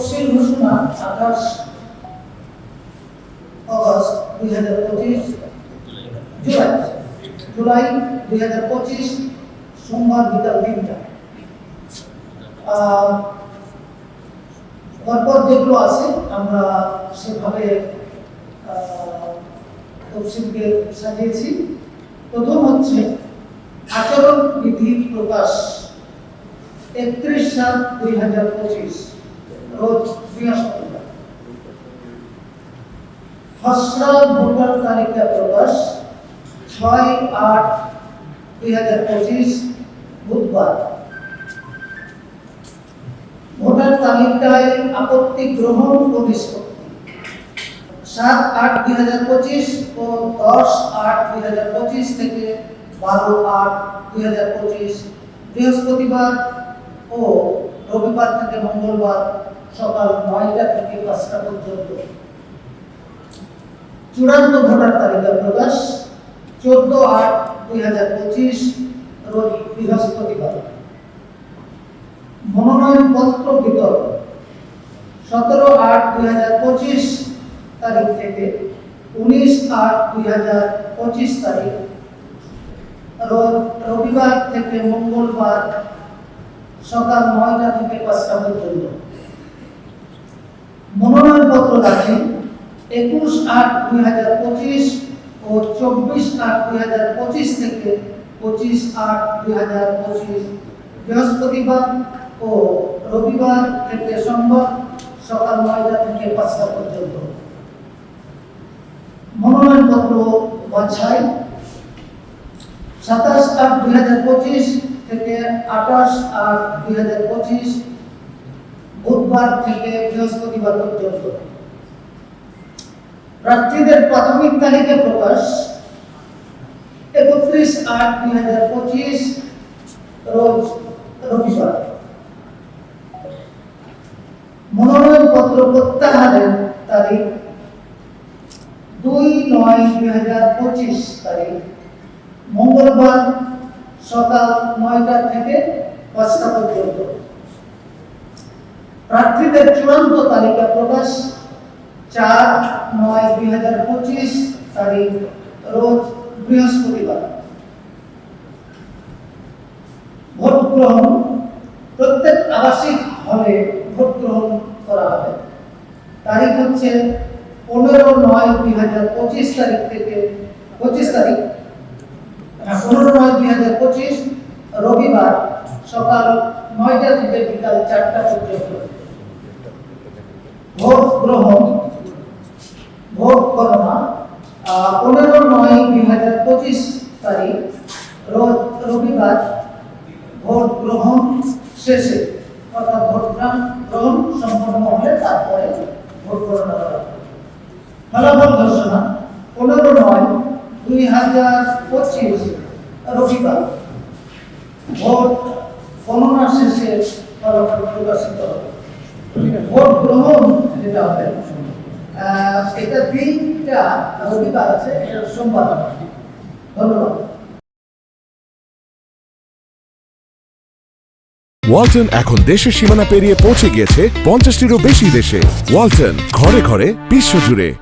তফসিল ঘোষণা আঠাশ অগস্ট দুই হাজার পঁচিশ, জুলাই জুলাই দুই হাজার পঁচিশ, সোমবার বিকাল তিনটা। পরপর যেগুলো আছে, আমরা সেভাবে তফসিলকে সাজিয়েছি। প্রথম হচ্ছে আচরণ বিধি প্রকাশ, একত্রিশ সাত দুই হাজার পঁচিশ। ভোটার তালিকায় আপত্তি গ্রহণ ও নিষ্পত্তি। সাত আট দুই হাজার পঁচিশ ও দশ আট দুই হাজার পঁচিশ থেকে বারো আট দুই হাজার পঁচিশ বৃহস্পতিবার ও রবিবার থেকে মঙ্গলবার সকাল নয়টা থেকে পাঁচটা পর্যন্ত। চূড়ান্ত ভোটার তালিকা প্রকাশ, চোদ্দ আট দুই হাজার পঁচিশ, রোজ বৃহস্পতিবার। মনোনয়ন পত্র বিতরণ, সতেরো আট দুই হাজার পঁচিশ তারিখ থেকে উনিশ আট দুই হাজার পঁচিশ তারিখ, রোজ রবিবার থেকে মঙ্গলবার সকাল নয়টা থেকে পাঁচটা পর্যন্ত। মনোনয়নপত্র দাখিল একুশ আট দুই হাজার পঁচিশ ও চব্বিশ আট দুই হাজার পঁচিশ থেকে পঁচিশ আট দুই হাজার পঁচিশ বৃহস্পতিবার ও রবিবার থেকে সোমবার সকাল নয়টা থেকে পাঁচটা পর্যন্ত। মনোনয়ন মনোনয়নপত্র বাছাই সাতাশ আট দুই হাজার পঁচিশ থেকে আঠাশ আট দুই হাজার পঁচিশ বুধবার থেকে বৃহস্পতিবার পর্যন্ত। প্রার্থীদের প্রাথমিক তালিকা প্রকাশ একত্রিশ আট দুই হাজার পঁচিশ রোজ রবিবার। মনোনয়নপত্র প্রত্যাহারের তারিখ দুই নয় দুই হাজার পঁচিশ তারিখ। মঙ্গলবার সকাল নয়টা থেকে পাঁচটা পর্যন্ত। প্রার্থীদের চূড়ান্ত তালিকা প্রকাশ চার নয় দুই হাজার পঁচিশ তারিখ রোজ বৃহস্পতিবার। ভোট গ্রহণ প্রত্যেক আবাসিক হলে ভোট গ্রহণ করা হবে। তারিখ হচ্ছে পনেরো নয় দুই হাজার পঁচিশ তারিখ থেকে পঁচিশ তারিখ। হ্যাঁ, পনেরো নয় দুই হাজার পঁচিশ রবিবার সকাল নয়টা থেকে বিকাল চারটা পর্যন্ত। ভোট গ্রহণ ভোট গণনা পনেরো নয় দুই হাজার পঁচিশ তারিখ রবিবার ভোট গ্রহণ শেষে, অর্থাৎ ভোট গ্রহণ সম্পন্ন হলে তারপরে ভোট গণনা করা ফলাফল ঘোষণা, পনেরো নয় দুই হাজার পঁচিশ রবিবার ভোট গণনা শেষে ফলাফল প্রকাশিত হবে। ভোট যেটা হবে। এটা তিনটা রবিবার আছে সোমবার ধন্যবাদ। ওয়ালটন এখন দেশের সীমানা পেরিয়ে পৌঁছে গিয়েছে পঞ্চাশটিরও বেশি দেশে। ওয়ালটন, ঘরে ঘরে, বিশ্বজুড়ে।